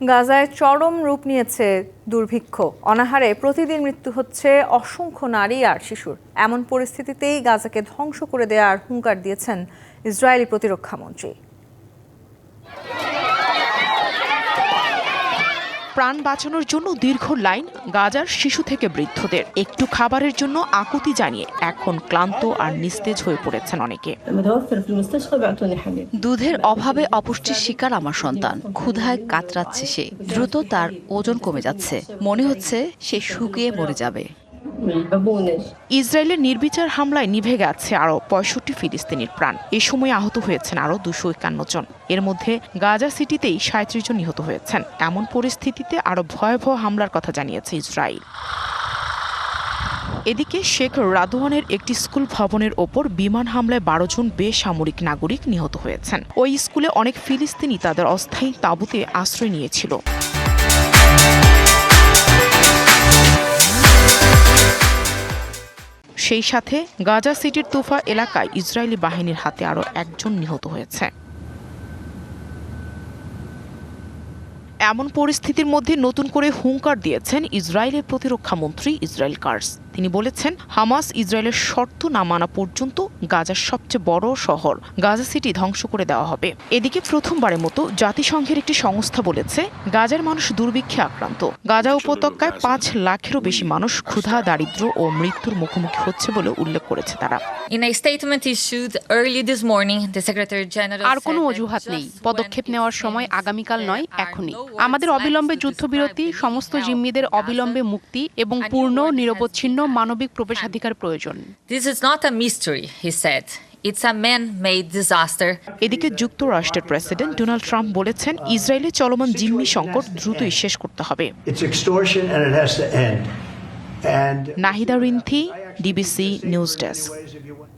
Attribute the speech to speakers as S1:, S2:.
S1: গাজায় চরম রূপ নিয়েছে দুর্ভিক্ষ। অনাহারে প্রতিদিন মৃত্যু হচ্ছে অসংখ্য নারী আর শিশুর। এমন পরিস্থিতিতেই গাজাকে ধ্বংস করে দেওয়ার হুঙ্কার দিয়েছেন ইসরায়েলি প্রতিরক্ষা মন্ত্রী।
S2: প্রাণ বাঁচানোর জন্য দীর্ঘ লাইন গাজার শিশু থেকে বৃদ্ধদের। একটু খাবারের জন্য আকুতি জানিয়ে এখন ক্লান্ত আর নিস্তেজ হয়ে পড়েছেন অনেকে।
S3: দুধের অভাবে অপুষ্টির শিকার আমার সন্তান। ক্ষুধায় কাতরাচ্ছে সে। দ্রুত তার ওজন কমে যাচ্ছে। মনে হচ্ছে সে শুকিয়ে মরে যাবে।
S2: ইসরায়েলের নির্বিচার হামলায় নিভে গেছে আরও পঁয়ষট্টি ফিলিস্তিনির প্রাণ। এ সময় আহত হয়েছেন আরও দুশো একান্ন জন। এর মধ্যে গাজা সিটিতেই সাঁত্রিশ জন নিহত হয়েছেন। এমন পরিস্থিতিতে আরও ভয়াবহ হামলার কথা জানিয়েছে ইসরায়েল। এদিকে শেখ রাদওয়ানের একটি স্কুল ভবনের ওপর বিমান হামলায় বারো জন বেসামরিক নাগরিক নিহত হয়েছেন। ওই স্কুলে অনেক ফিলিস্তিনি তাদের অস্থায়ী তাঁবুতে আশ্রয় নিয়েছিল। সেই সাথে গাজা সিটির তুফা এলাকায় ইসরায়েলি বাহিনীর হাতে আরও একজন নিহত হয়েছে। এমন পরিস্থিতির মধ্যে নতুন করে হুঙ্কার দিয়েছেন ইসরায়েলের প্রতিরক্ষা মন্ত্রী ইসরায়েল কার্স। তিনি বলেছেন হামাস ইসরায়েলের শর্ত না মানা পর্যন্ত গাজার সবচেয়ে বড় শহর গাজা সিটি ধ্বংস করে দেওয়া হবে। এদিকে প্রথমবারের মতো জাতিসংঘের একটি সংস্থা বলেছে গাজার মানুষ দুর্ভিক্ষে আক্রান্ত। গাজা উপত্যকায় পাঁচ লাখেরও বেশি মানুষ ক্ষুধা দারিদ্র ও মৃত্যুর মুখোমুখি হচ্ছে বলে উল্লেখ করেছে তারা।
S4: আর কোনো অজুহাত নেই। পদক্ষেপ নেওয়ার সময় আগামীকাল নয় এখনই। আমাদের অবিলম্বে যুদ্ধবিরতি সমস্ত জিম্মিদের অবিলম্বে মুক্তি এবং পূর্ণ নিরবচ্ছিন্ন মানবিক প্রবেশাধিকার প্রয়োজন
S5: This is not a mystery, he said. It's a man-made disaster.
S2: এদিকে যুক্তরাষ্ট্রের প্রেসিডেন্ট ডোনাল্ড ট্রাম্প বলেছেন ইসরায়েলে চলমান জিম্মি সংকট দ্রুতই শেষ করতে হবে
S6: It's extortion and it has to end. And
S2: Nahida Rinthi DBC news desk